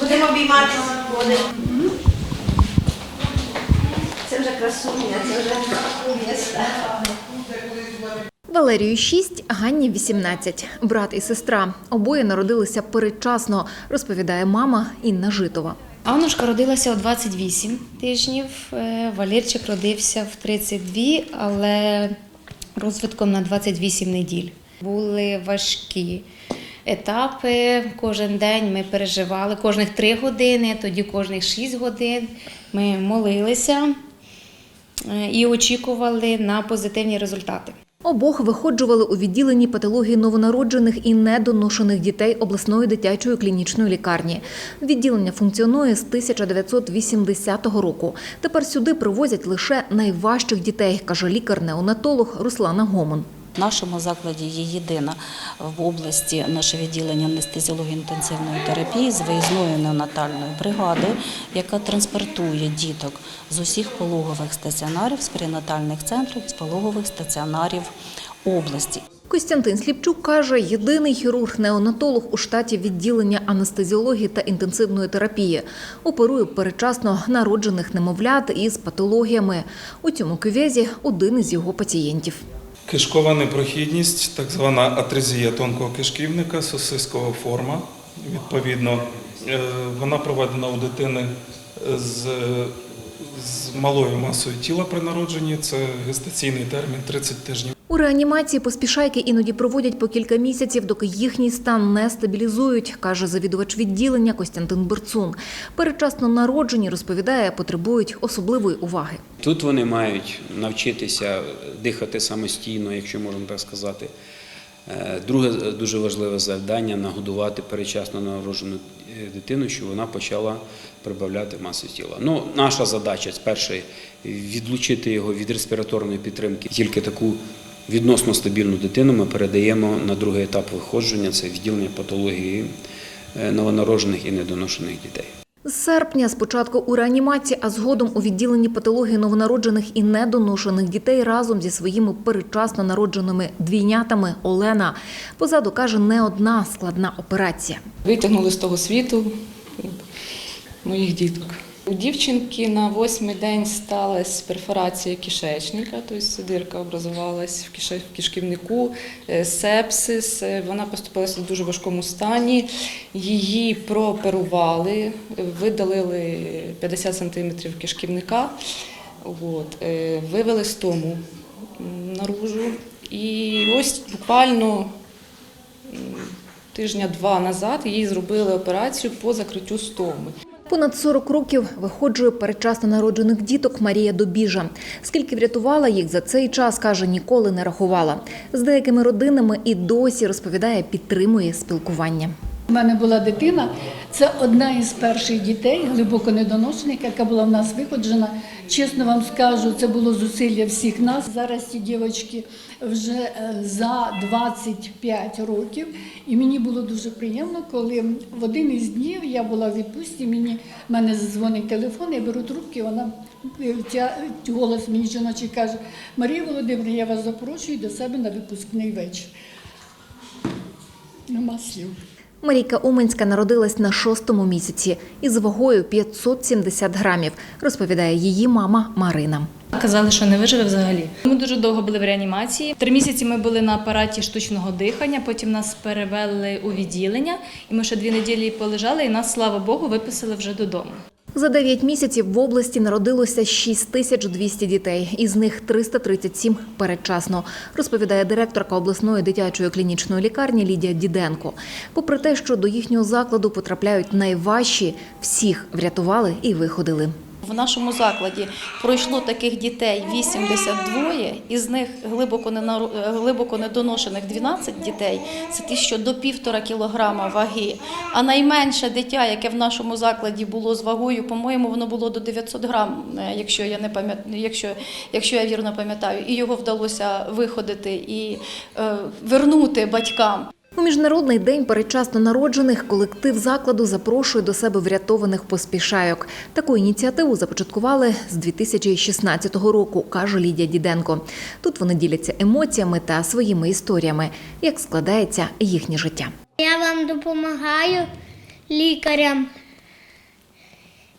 Будемо обійматися. Це вже красуня, це вже невеста. Валерію 6, Ганні 18. Брат і сестра. Обоє народилися передчасно, розповідає мама Інна Житова. Аннушка родилася у 28 тижнів, е, Валерчик родився в 32, але розвитком на 28 неділь. Були важкі етапи. Кожен день ми переживали, кожних 3 години, тоді кожних 6 годин. Ми молилися е, і очікували на позитивні результати. Обох виходжували у відділенні патології новонароджених і недоношених дітей обласної дитячої клінічної лікарні. Відділення функціонує з 1980 року. Тепер сюди привозять лише найважчих дітей, каже лікар-неонатолог Руслана Гомон. Нашому закладі є єдина в області наше відділення анестезіології інтенсивної терапії з виїзною неонатальною бригадою, яка транспортує діток з усіх пологових стаціонарів, з перинатальних центрів, з пологових стаціонарів області. Костянтин Сліпчук каже, єдиний хірург-неонатолог у штаті відділення анестезіології та інтенсивної терапії. Оперує передчасно народжених немовлят із патологіями. У цьому кювезі один із його пацієнтів. Кишкова непрохідність, так звана атрезія тонкого кишківника, сосискова форма. Відповідно, е, вона проведена у дитини з, з малою масою тіла при народженні. Це гестаційний термін 30 тижнів. У реанімації поспішайки іноді проводять по кілька місяців, доки їхній стан не стабілізують, каже завідувач відділення Костянтин Берцун. Передчасно народжені, розповідає, потребують особливої уваги. Тут вони мають навчитися дихати самостійно, якщо можна так сказати. Е, Друге дуже важливе завдання нагодувати передчасно народжену дитину, щоб вона почала прибавляти масу тіла. Ну, наша задача перше відлучити його від респіраторної підтримки. Тільки таку відносно стабільну дитину ми передаємо на другий етап виходження це відділення патології е, новонароджених і недоношених дітей. З серпня спочатку у реанімації, а згодом у відділенні патології новонароджених і недоношених дітей разом зі своїми передчасно народженими двійнятами Олена. Позаду каже, не одна складна операція. Витягнули з того світу моїх діток. У дівчинки на восьмий день сталася перфорація кишечника, тобто дирка образувалась в кишківнику, е, сепсис. е, Вона поступилася в дуже важкому стані. Її прооперували, видалили 50 см кишківника, от, е, вивели з тому наружу. І ось буквально тижня два назад їй зробили операцію по закриттю стоми. Понад 40 років виходжує передчасно народжених діток Марія Добіжа. Скільки врятувала їх за цей час, каже, ніколи не рахувала. З деякими родинами і досі розповідає, підтримує спілкування. У мене була дитина, це одна із перших дітей, глибоко недоношених, яка була в нас виходжена. Чесно вам скажу, це було зусилля всіх нас. Зараз ці дівчатки вже е, за 25 років. І мені було дуже приємно, коли в один із днів я була в відпустці, мені в мене дзвонить телефон, я беру трубки, вона е, голос мені жіночий каже: Марія Володимирівна, я вас запрошую до себе на випускний вечір. Нема. Марійка Уменська народилась на шостому місяці із вагою 570 грамів, розповідає її мама Марина. Казали, що не виживе взагалі. Ми дуже довго були в реанімації. Три місяці ми були на апараті штучного дихання. Потім нас перевели у відділення, і ми ще дві неділі полежали, і нас, слава Богу, виписали вже додому. За 9 місяців в області народилося 6200 дітей, із них 337 передчасно, розповідає директорка обласної дитячої клінічної лікарні Лідія Діденко. Попри те, що до їхнього закладу потрапляють найважчі, всіх врятували і виходили. В нашому закладі пройшло таких дітей 82, із них глибоко, ненаро- е, глибоко недоношених 12 дітей. Це ті, що до півтора кілограма ваги. А найменше дитя, яке в нашому закладі було з вагою, по-моєму, воно було до 900 грам, е, якщо я не пам'ятаю, якщо, якщо я вірно пам'ятаю. І його вдалося виходити і е, вернути батькам. У міжнародний день передчасно народжених колектив закладу запрошує до себе врятованих поспішайок. Таку ініціативу започаткували з 2016 року, каже Лідія Діденко. Тут вони діляться емоціями та своїми історіями, як складається їхнє життя. Я вам допомагаю лікарям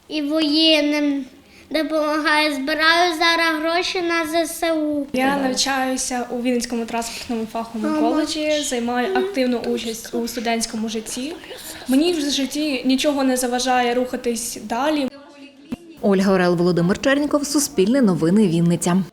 і воєнним допомагаю. Збираю зараз гроші на ЗСУ. Я навчаюся у Вінницькому транспортному фаховому коледжі, займаю активну участь у студентському житті. Мені в житті нічого не заважає рухатись далі. Ольга Орел, Володимир Черніков, Суспільне новини Вінниця.